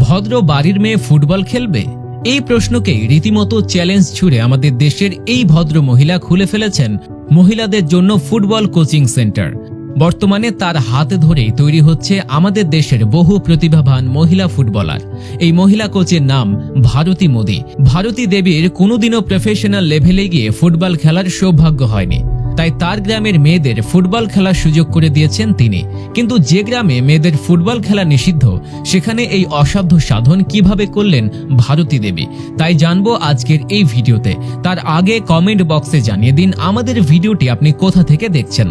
ভদ্র বাড়ির মেয়ে ফুটবল খেলবে? এই প্রশ্নকেই রীতিমতো চ্যালেঞ্জ ছুড়ে আমাদের দেশের এই ভদ্র মহিলা খুলে ফেলেছেন মহিলাদের জন্য ফুটবল কোচিং সেন্টার। বর্তমানে তার হাতে ধরেই তৈরি হচ্ছে আমাদের দেশের বহু প্রতিভাবান মহিলা ফুটবলার। এই মহিলা কোচের নাম ভারতী মোদী। ভারতী দেবীর কোনোদিনও প্রফেশনাল লেভেলে গিয়ে ফুটবল খেলার সৌভাগ্য হয়নি। তাই তার গ্রামের মেয়েদের ফুটবল খেলার সুযোগ করে দিয়েছেন তিনি। কিন্তু যে গ্রামে মেয়েদের ফুটবল খেলা নিষিদ্ধ, সেখানে এই অসাধ্য সাধন কীভাবে করলেন ভারতী দেবী? তাই জানব আজকের এই ভিডিওতে। তার আগে কমেন্ট বক্সে জানিয়ে দিন আমাদের ভিডিওটি আপনি কোথা থেকে দেখছেন।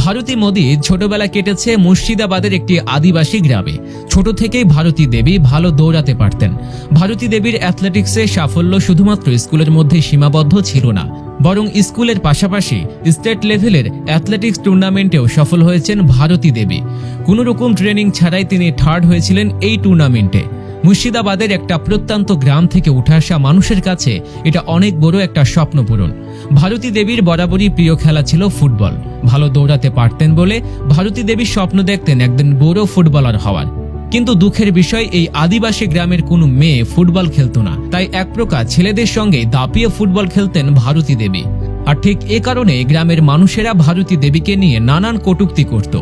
ভারতী মোদী ছোটবেলা কেটেছে মুর্শিদাবাদের একটি আদিবাসী গ্রামে। ছোট থেকেই ভারতী দেবী ভালো দৌড়াতে পারতেন। ভারতী দেবীর অ্যাথলেটিক্সে সাফল্য শুধুমাত্র স্কুলের মধ্যে সীমাবদ্ধ ছিল না, বরং স্কুলের পাশাপাশি স্টেট লেভেলের অ্যাথলেটিক্স টুর্নামেন্টেও সফল হয়েছেন ভারতী দেবী। কোনো রকম ট্রেনিং ছাড়াই তিনি থার্ড হয়েছিলেন এই টুর্নামেন্টে মুর্শিদাবাদের একটা প্রত্যন্ত গ্রাম থেকে উঠে আসা মানুষের কাছে এটা অনেক বড় একটা স্বপ্ন পূরণ। ভারতী দেবীর বরাবরই প্রিয় খেলা ছিল ফুটবল। ভালো দৌড়াতে পারতেন বলে ভারতী দেবীর স্বপ্ন দেখতেন একদিন বড় ফুটবলার হওয়ার। কিন্তু দুঃখের বিষয়, এই আদিবাসী গ্রামের কোনো মেয়ে ফুটবল খেলতো না। তাই এক প্রকার ছেলেদের সঙ্গে দাপিয়ে ফুটবল খেলতেন ভারতী দেবী। আর ঠিক এ কারণে গ্রামের মানুষেরা ভারতী দেবীকে নিয়ে নানান কটূক্তি করত।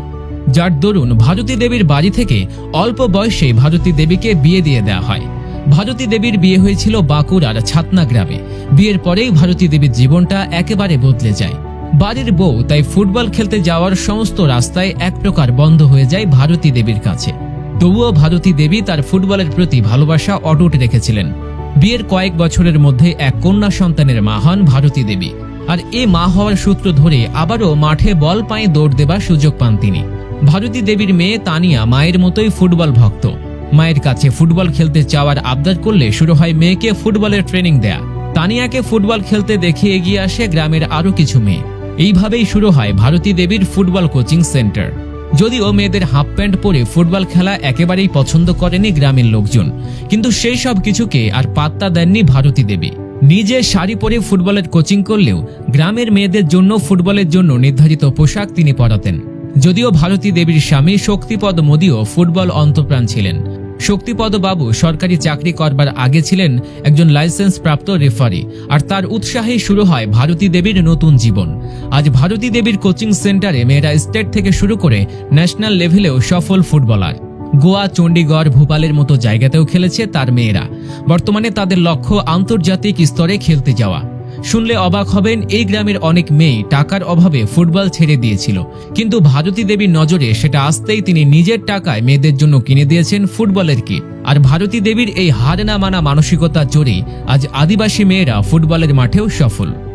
যার দরুন ভারতী দেবীর বাড়ি থেকে অল্প বয়সে ভারতী দেবীকে বিয়ে দিয়ে দেওয়া হয়। ভারতী দেবীর বিয়ে হয়েছিল বাঁকুড়ার ছাতনা গ্রামে। বিয়ের পরেই ভারতী দেবীর জীবনটা একেবারে বদলে যায়। বাড়ির বউ তাই ফুটবল খেলতে যাওয়ার সমস্ত রাস্তায় এক প্রকার বন্ধ হয়ে যায় ভারতী দেবীর কাছে। তবুও ভারতী দেবী তার ফুটবলের প্রতি ভালোবাসা অটুট রেখেছিলেন। বিয়ের কয়েক বছরের মধ্যে এক কন্যা সন্তানের মা হন ভারতী দেবী। আর এ মা হওয়ার সূত্র ধরে আবারও মাঠে বল পায়ে দৌড় দেবার সুযোগ পান তিনি। ভারতী দেবীর মেয়ে তানিয়া মায়ের মতোই ফুটবল ভক্ত। মায়ের কাছে ফুটবল খেলতে চাওয়ার আবদার করলে শুরু হয় মেয়েকে ফুটবলের ট্রেনিং দেয়া। তানিয়াকে ফুটবল খেলতে দেখে এগিয়ে আসে গ্রামের আরও কিছু মেয়ে। এইভাবেই শুরু হয় ভারতী দেবীর ফুটবল কোচিং সেন্টার। যদিও মেয়েদের হাফ প্যান্ট পরে ফুটবল খেলা একেবারেই পছন্দ করেনি গ্রামের লোকজন। কিন্তু সেই সব কিছুকে আর পাত্তা দেননি ভারতী দেবী। নিজে শাড়ি পরে ফুটবলের কোচিং করলেও গ্রামের মেয়েদের জন্য ফুটবলের জন্য নির্ধারিত পোশাক তিনি পরাতেন। যদিও ভারতী দেবীর স্বামী শক্তিপদ মোদীও ফুটবল অন্তপ্রাণ ছিলেন। শক্তিপদ বাবু সরকারি চাকরি করবার আগে ছিলেন একজন লাইসেন্স প্রাপ্ত রেফারি, আর তার উৎসাহেই শুরু হয় ভারতী দেবীর নতুন জীবন। আজ ভারতী দেবীর কোচিং সেন্টারে মেয়েরা স্টেট থেকে শুরু করে ন্যাশনাল লেভেলেও সফল ফুটবলার। গোয়া, চণ্ডীগড়, ভোপালের মতো জায়গাতেও খেলেছে তার মেয়েরা। বর্তমানে তাদের লক্ষ্য আন্তর্জাতিক স্তরে খেলতে যাওয়া। শুনলে অবাক হবেন, এই গ্রামের অনেক মেয়ে টাকার অভাবে ফুটবল ছেড়ে দিয়েছিল। কিন্তু ভারতী দেবীর নজরে সেটা আসতেই তিনি নিজের টাকায় মেয়েদের জন্য কিনে দিয়েছেন ফুটবলের কিট আর ভারতী দেবীর এই হার না মানা মানসিকতার জোরেই আজ আদিবাসী মেয়েরা ফুটবলের মাঠেও সফল।